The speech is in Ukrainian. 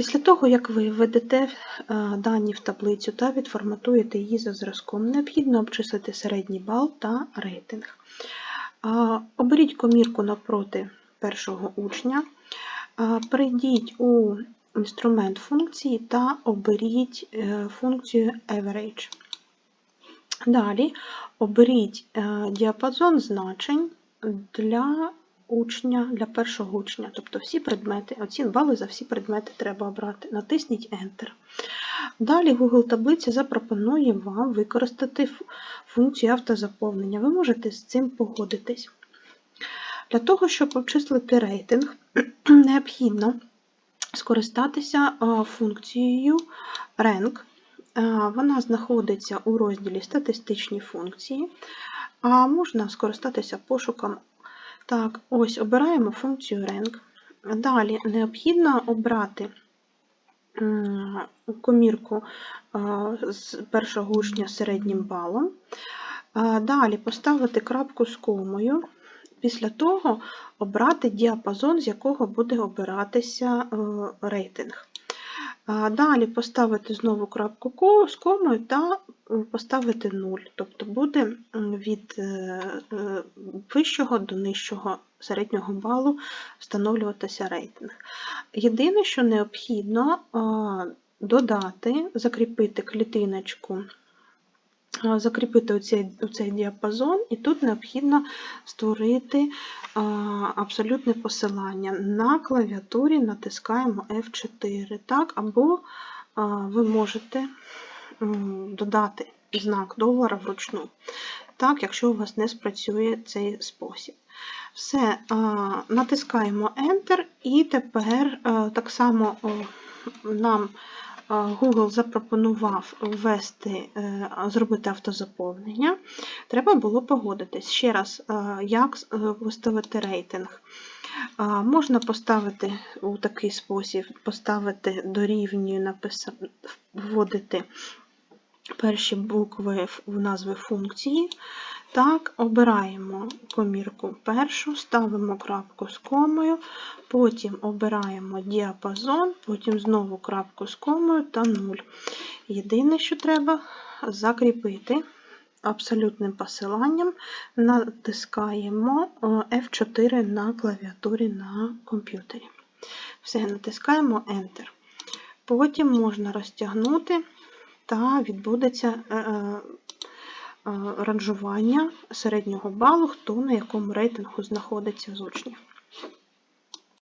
Після того, як ви введете е, дані в таблицю та відформатуєте її за зразком, необхідно обчислити середній бал та рейтинг. Оберіть комірку навпроти першого учня, перейдіть у інструмент функції та оберіть е, функцію Average. Далі оберіть е, діапазон значень для учня, для першого учня, тобто всі предмети, оці бали за всі предмети треба обрати. Натисніть Enter. Далі Google таблиця запропонує вам використати функцію автозаповнення. Ви можете з цим погодитись. Для того, щоб обчислити рейтинг, необхідно скористатися функцією rank. Вона знаходиться у розділі Статистичні функції, а можна скористатися пошуком. Так, ось обираємо функцію rank. Далі необхідно обрати комірку з першого учня середнім балом. Далі поставити крапку з комою. Після того обрати діапазон, з якого буде обиратися е, рейтинг. Далі поставити знову крапку з комою та е, поставити 0. Тобто буде від е, е, вищого до нижчого середнього балу встановлюватися рейтинг. Єдине, що необхідно додати, закріпити клітиночку, закріпити оцей, оцей діапазон, і тут необхідно створити абсолютне посилання. На клавіатурі натискаємо F4, так, або ви можете додати знак долара вручну, так, якщо у вас не спрацює цей спосіб. Все, натискаємо Enter, і тепер так само нам Google запропонував ввести, е, зробити автозаповнення. Треба було погодитись. Ще раз, як е, виставити рейтинг. Можна поставити у такий спосіб, поставити дорівнює, написати, вводити перші букви в назви функції. Так, обираємо комірку першу, ставимо крапку з комою, потім обираємо діапазон, потім знову крапку з комою та 0. Єдине, що треба закріпити абсолютним посиланням, натискаємо е, F4 на клавіатурі на комп'ютері. Все, натискаємо Enter. Потім можна розтягнути та відбудеться е, е, ранжування середнього балу, хто на якому рейтингу знаходиться з учнів.